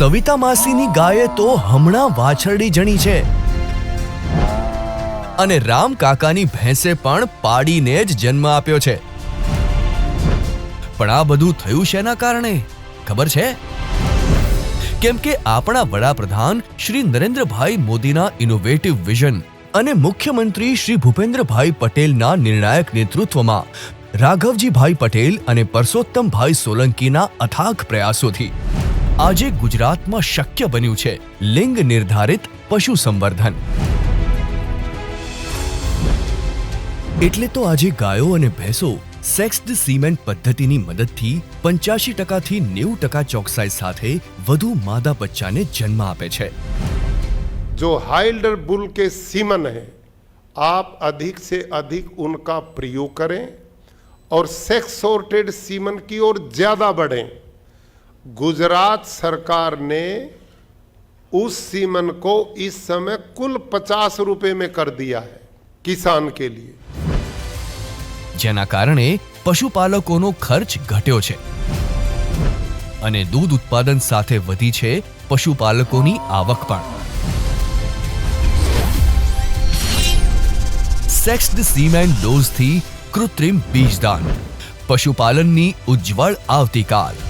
સવિતા માસીની ગાયે તો હમણાં વાછરડી જણી છે. અને રામ કાકાની ભેંસે પણ પાડીને જ જન્મ આપ્યો છે. પણ આ બધું થયું શેના કારણે? ખબર છે? કેમ કે આપણા વડાપ્રધાન શ્રી નરેન્દ્રભાઈ મોદીના ઇનોવેટિવ વિઝન અને મુખ્યમંત્રી શ્રી ભૂપેન્દ્રભાઈ પટેલના નિર્ણાયક નેતૃત્વમાં રાઘવજીભાઈ પટેલ અને પરસોત્તમભાઈ સોલંકીના અથાગ પ્રયાસોથી આજે ગુજરાતમાં શક્ય બન્યું છે લિંગ નિર્ધારિત પશુ સંવર્ધન એટલે તો આજે ગાયો અને ભેંસો સેક્સ્ડ સીમેન્ટ પદ્ધતિની મદદથી પંચ્યાસી ટકાથી નેવું ટકા ચોકસાઈ સાથે વધુ માદા બચ્ચાને જન્મ આપે છે जो हाइल्डर बुल के सीमन है आप अधिक से अधिक उनका प्रयोग करें और सेक्स सॉर्टेड सीमन की ओर ज्यादा बढ़ें गुजरात सरकार ने उस सीमन को इस समय कुल पचास रुपए में कर दिया है किसान के लिए જેના કારણે પશુપાલકોનો ખર્ચ ઘટ્યો છે અને દૂધ ઉત્પાદન સાથે વધી છે પશુપાલકોની આવક પણ સેક્સ્ડ સીમેન્ટ ડોઝથી કૃત્રિમ બીજદાન પશુપાલનની ઉજ્જવળ આવતીકાલ